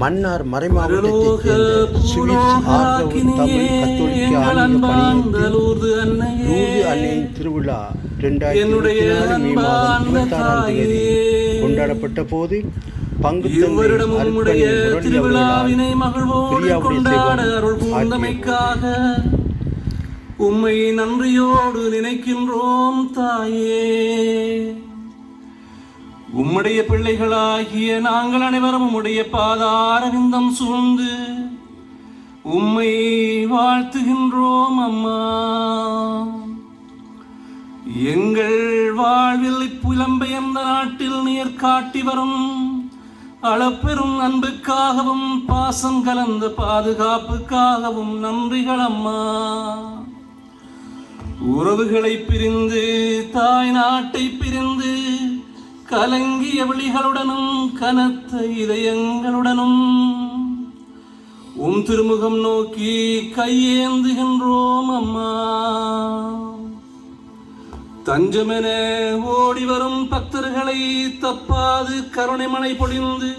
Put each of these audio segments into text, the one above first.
மன்னார் மறைமாவட்டத்தைச் சேர்ந்த சுவிஸ் ஆதரவு தமிழ் கத்தோலிக்க ஆன்மீக பணியத்தில் லூர்து அன்னையின் திருவிழா ரெண்டாயிரத்தி இருபத்தி மே மாதம் இருபத்தாறாம் தேதி. கொண்டாடப்பட்ட போது பங்கு உம்மை நன்றியோடு நினைக்கின்றோம் தாயே உம்முடைய பிள்ளைகளாகிய நாங்கள் அனைவரும் உம்முடைய பாதாரவிந்தம் சூழ்ந்து உம்மை வாழ்த்துகின்றோம் அம்மா. எங்கள் வாழ்வில் இப்புலம்பெயர்ந்த நாட்டில் நீர் காட்டி வரும்? அளப்பெரும் அன்புக்காகவும் பாசம் கலந்த பாதுகாப்புக்காகவும் நன்றிகள் அம்மா. உறவுகளை பிரிந்து தாய் நாட்டை பிரிந்து கலங்கிய விழிகளுடனும் கனத்த இதயங்களுடனும் உம் திருமுகம் நோக்கி கையேந்துகின்றோம் அம்மா. தஞ்சமென ஓடி வரும் பக்தர்களை தப்பாது கருணைமனை பொழிந்து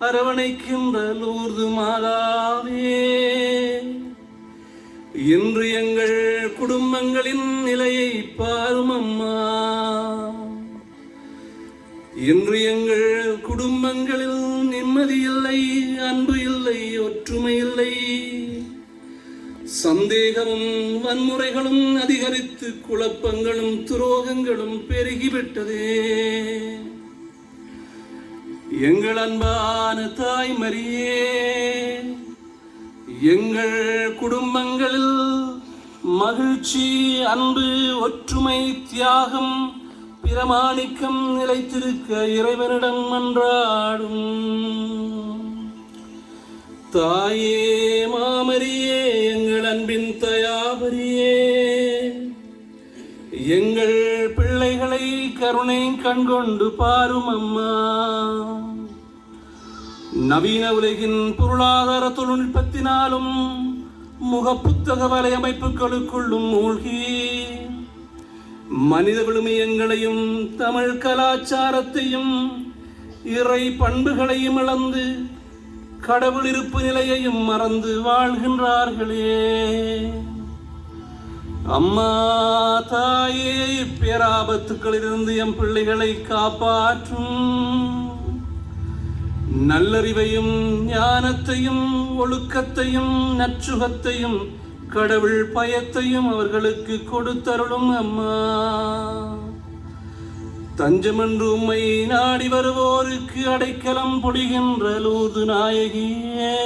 அரவணைக்கின்ற லூர்து மாதாவே. இன்று எங்கள் குடும்பங்களின் நிலையை பாரும் அம்மா. இன்று எங்கள் குடும்பங்களில் நிம்மதி இல்லை அன்பு இல்லை ஒற்றுமை இல்லை. சந்தேகமும் வன்முறைகளும் அதிகரித்து குழப்பங்களும் துரோகங்களும் பெருகிவிட்டதே எங்கள் அன்பான தாய் மரியே எங்கள் குடும்பங்களில் மகிழ்ச்சி அன்பு ஒற்றுமை தியாகம் பிரமாணிக்கம் நிலைத்திருக்க இறைவனிடம் மன்றாடும். தாயே மாமரியே எங்கள் அன்பின் தயாபரியே. எங்கள் பிள்ளைகளை கருணை கண்கொண்டு பாரும் அம்மா. நவீன உலகின் பொருளாதார தொழில்நுட்பத்தினாலும் முகப்புத்தக வலையமைப்புகளுக்குள்ளும் மூழ்கி மனித விழுமியங்களையும் தமிழ் கலாச்சாரத்தையும் இறை பண்புகளையும் இழந்து கடவுள் இருப்பு நிலையையும் மறந்து வாழ்கின்றார்களே. அம்மா தாயே பேராபத்துக்களிலிருந்து எம் பிள்ளைகளை காப்பாற்றும். நல்லறிவையும் ஞானத்தையும் ஒழுக்கத்தையும் நற்சுகத்தையும் கடவுள் பயத்தையும் அவர்களுக்கு கொடுத்தருளும் அம்மா. தஞ்சமென்று உம்மை நாடி வருவோருக்கு அடைக்கலம் பொழிகின்ற லூது நாயகியே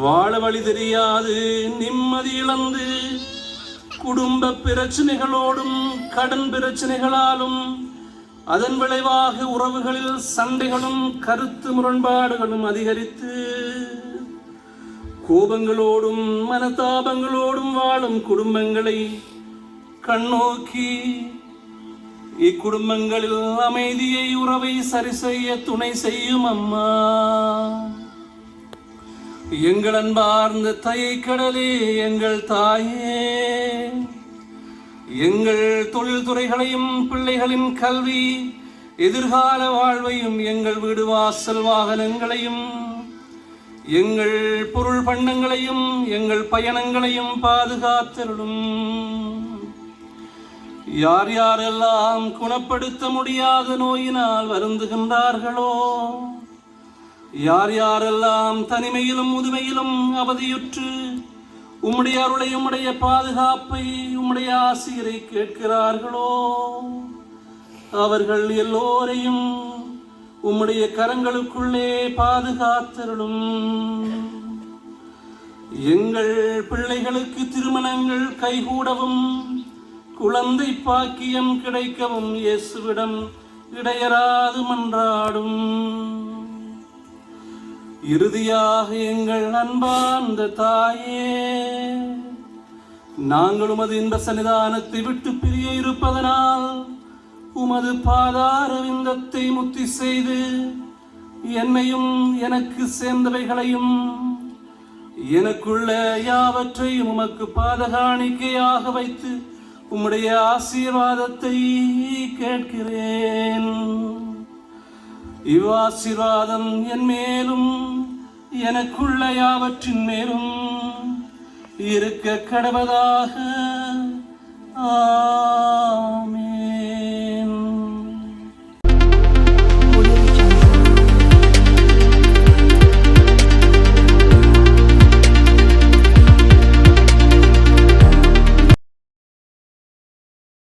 வாழ வழி தெரியாது நிம்மதி இழந்து குடும்ப பிரச்சனைகளோடும் கடன் பிரச்சனைகளாலும் அதன் விளைவாக உறவுகளில் சண்டைகளும் கருத்து முரண்பாடுகளும் அதிகரித்து கோபங்களோடும் மனதாபங்களோடும் வாழும் குடும்பங்களை கண்ணோக்கி இக்குடும்பங்களில் அமைதியை உறவை சரி செய்ய துணை செய்யும் அம்மா எங்கள் அன்பார்ந்த தயை கடலே எங்கள் தாயே எங்கள் தொழில்துறைகளையும் பிள்ளைகளின் கல்வி எதிர்கால வாழ்வையும் எங்கள் வீடு வாசல் வாகனங்களையும் எங்கள் பொருள் பண்ணங்களையும் எங்கள் பயணங்களையும் பாதுகாத்தருளும். யார் யாரெல்லாம் குணப்படுத்த முடியாத நோயினால் வருந்துகின்றார்களோ யார் யாரெல்லாம் தனிமையிலும் முதுமையிலும் அவதியுற்று உம்முடைய அருளை உம்முடைய பாதுகாப்பை உம்முடைய ஆசிரியரை கேட்கிறார்களோ அவர்கள் எல்லோரையும் உம்முடைய கரங்களுக்குள்ளே பாதுகாத்தருளும். எங்கள் பிள்ளைகளுக்கு திருமணங்கள் கைகூடவும் குழந்தை பாக்கியம் கிடைக்கவும் இயேசுவிடம் இடையராது மன்றாடும் இறுதியாக எங்கள் அன்பார்ந்த தாயே நாங்களும் அது இன்ப சன்னிதானத்தை விட்டு பிரிய இருப்பதனால் உமது பாதார விந்தத்தை முத்தி செய்து என்னையும் எனக்கு சேர்ந்தவைகளையும் எனக்குள்ள யாவற்றையும் உமக்கு பாதகாணிக்கையாக வைத்து உம்முடைய ஆசீர்வாதத்தை கேட்கிறேன். இவ்வாசீர்வாதம் என் மேலும் எனக்குள்ள யாவற்றின் மேலும் இருக்க கடவதாக. ஆமே